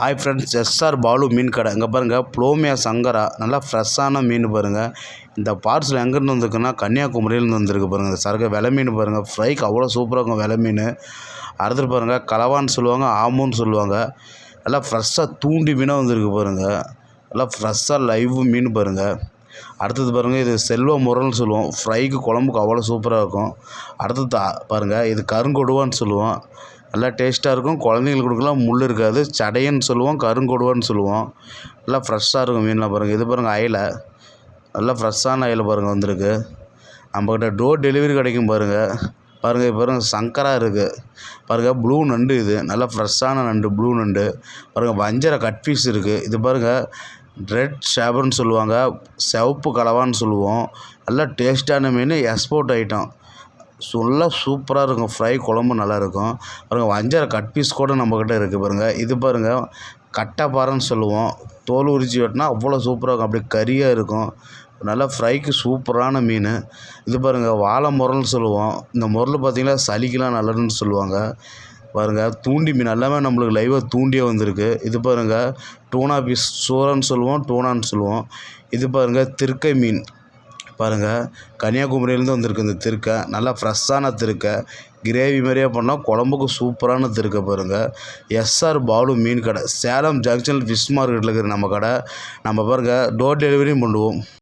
Hi friends SR Balu மீன் கடை. இங்கே பாருங்கள் ப்ளோமியா சங்கரா. நல்லா ஃப்ரெஷ்ஷான மீன் பாருங்கள் இந்த பார்சல் எங்கேருந்து வந்திருக்குன்னா கன்னியாகுமரியிலேருந்து வந்திருக்கு பாருங்கள் இந்த சரக்கு விலை மீன் பாருங்கள் ஃப்ரைக்கு அவ்வளோ சூப்பராக இருக்கும் விலை மீன். அடுத்தது பாருங்கள் கலவான்னு சொல்லுவாங்க ஆமுன்னு சொல்லுவாங்க. நல்லா ஃப்ரெஷ்ஷாக தூண்டி மீனாக வந்திருக்கு பாருங்கள் நல்லா ஃப்ரெஷ்ஷாக லைவ் மீன் பாருங்கள் அடுத்தது பாருங்கள் இது செல்வ முரல்னு சொல்லுவோம். ஃப்ரைக்கு குழம்புக்கு அவ்வளோ சூப்பராக இருக்கும். அடுத்தது பாருங்கள் இது கருங்கொடுவான்னு சொல்லுவோம். நல்லா டேஸ்ட்டாக இருக்கும். குழந்தைங்களுக்கு கொடுக்கலாம். முள் இருக்காது. சடையன்னு சொல்லுவோம். கருங்கொடுவான்னு சொல்லுவோம். நல்லா ஃப்ரெஷ்ஷாக இருக்கும் மீன்லாம் பாருங்கள் இது பாருங்கள் அயில. நல்லா ஃப்ரெஷ்ஷான அயலை பாருங்கள் வந்திருக்கு. நம்மக்கிட்ட டோர் டெலிவரி கிடைக்கும் பாருங்கள் பாருங்கள் இப்போ பாருங்கள் சங்கரா இருக்குது பாருங்கள் ப்ளூ நண்டு இது. நல்லா ஃப்ரெஷ்ஷான நண்டு ப்ளூ நண்டு. பாருங்கள் வஞ்சர கட் பீஸ் இருக்குது இது பாருங்கள் ரெட் ஷேபர்னு சொல்லுவாங்க. சிவப்பு கலவான்னு சொல்லுவோம். நல்லா டேஸ்ட்டான மீன் எக்ஸ்போர்ட் ஐட்டம் நல்லா சூப்பராக இருக்கும். ஃப்ரை குழம்பு நல்லாயிருக்கும். பாருங்கள் வஞ்சர கட் பீஸ் கூட நம்மக்கிட்ட இருக்குது பாருங்கள் இது பாருங்கள் கட்டைப்பாறைன்னு சொல்லுவோம். தோல் உரித்து வெட்டினா அவ்வளோ சூப்பராக இருக்கும். அப்படியே கறியாக இருக்கும். நல்லா ஃப்ரைக்கு சூப்பரான மீன். இது பாருங்கள் வாழை முரல்னு சொல்லுவோம். இந்த முரல் பார்த்திங்கன்னா சளிக்கெலாம் நல்லதுன்னு சொல்லுவாங்க. பாருங்கள் தூண்டி மீன். எல்லாமே நம்மளுக்கு லைவாக தூண்டியே வந்திருக்கு. இது பாருங்கள் டூனா பீஸ் சூரன்னு சொல்லுவோம் டூனான்னு சொல்லுவோம். இது பாருங்கள் திருக்கை மீன். பாருங்கள் கன்னியாகுமரியிலேருந்து வந்திருக்கு இந்த திருக்கை. நல்லா ஃப்ரெஷ்ஷான திருக்கை. கிரேவி மாதிரியே பண்ணால் குழம்புக்கு சூப்பரான திருக்கை பாருங்கள் எஸ்ஆர் பாலு மீன் கடை. சேலம் ஜங்ஷன் ஃபிஷ் மார்க்கெட்டில் இருக்கிற நம்ம கடை. நம்ம பாருங்கள் டோர் டெலிவரியும் பண்ணுவோம்.